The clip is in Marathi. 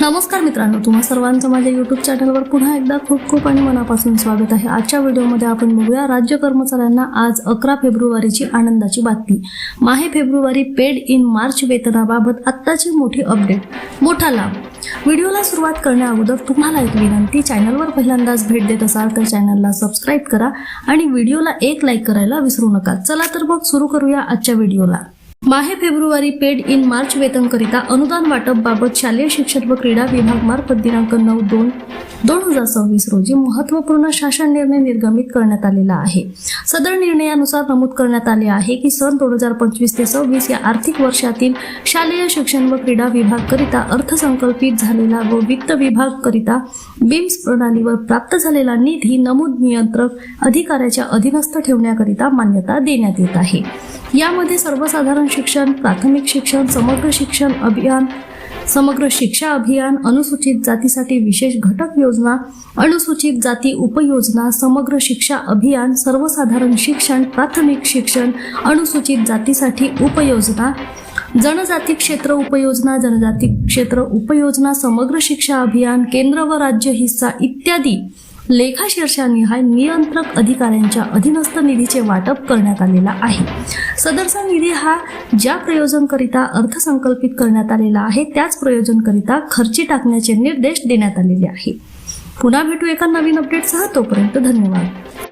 नमस्कार मित्रांनो तुम्हा सर्वांचं माझ्या यूट्यूब चॅनलवर पुन्हा एकदा खूप खूप आणि मनापासून स्वागत आहे. आजच्या व्हिडिओमध्ये आपण बघूया राज्य कर्मचाऱ्यांना आज अकरा फेब्रुवारीची आनंदाची बातमी. माहे फेब्रुवारी पेड इन मार्च वेतनाबाबत आत्ताची मोठी अपडेट मोठा लाभ. व्हिडिओला सुरुवात करण्याअगोदर तुम्हाला एक विनंती चॅनलवर पहिल्यांदाच भेट देत असाल तर चॅनलला सबस्क्राईब करा आणि व्हिडिओला एक लाईक करायला विसरू नका. चला तर मग सुरू करूया आजच्या व्हिडिओला. माहे फेब्रुवारी पेड इन मार्च वेतनकरिता अनुदान वाटप बाबत शालेय शिक्षण व क्रीडा विभाग मार्फत दिनांक नऊ दोन दोन हजार सव्वीस रोजी महत्त्वपूर्ण शासन निर्णय निर्गमित करण्यात आलेला आहे. सदर निर्णयानुसार नमूद करण्यात आले आहे की सन दोन हजार पंचवीस ते सव्वीस या आर्थिक वर्षातील शालेय शिक्षण व क्रीडा विभाग करिता अर्थसंकल्पित झालेला व वित्त विभाग करिता बिम्स प्रणालीवर प्राप्त झालेला निधी नमूद नियंत्रक अधिकाऱ्याच्या अधीनस्थ ठेवण्याकरिता मान्यता देण्यात येत आहे. यामध्ये सर्वसाधारण शिक्षण प्राथमिक शिक्षण समग्र शिक्षण अभियान समग्र शिक्षा अभियान अनुसूचित जातीसाठी विशेष घटक योजना अनुसूचित जाती उपयोजना समग्र शिक्षा अभियान सर्वसाधारण शिक्षण प्राथमिक शिक्षण अनुसूचित जातीसाठी उपयोजना जनजाती क्षेत्र उपयोजना जनजाती क्षेत्र उपयोजना समग्र शिक्षा अभियान केंद्र व राज्य हिस्सा इत्यादी. लेखाशीर्षानिहाय नियंत्रक अधिकाऱ्यांच्या अधीनस्थ निधीचे वाटप करण्यात आलेला आहे. सदरचा निधी हा ज्या प्रयोजनकरिता अर्थसंकल्पित करण्यात आलेला आहे त्याच प्रयोजनकरिता खर्ची टाकण्याचे निर्देश देण्यात आलेले आहे. पुन्हा भेटू एका नवीन अपडेटसह तोपर्यंत धन्यवाद.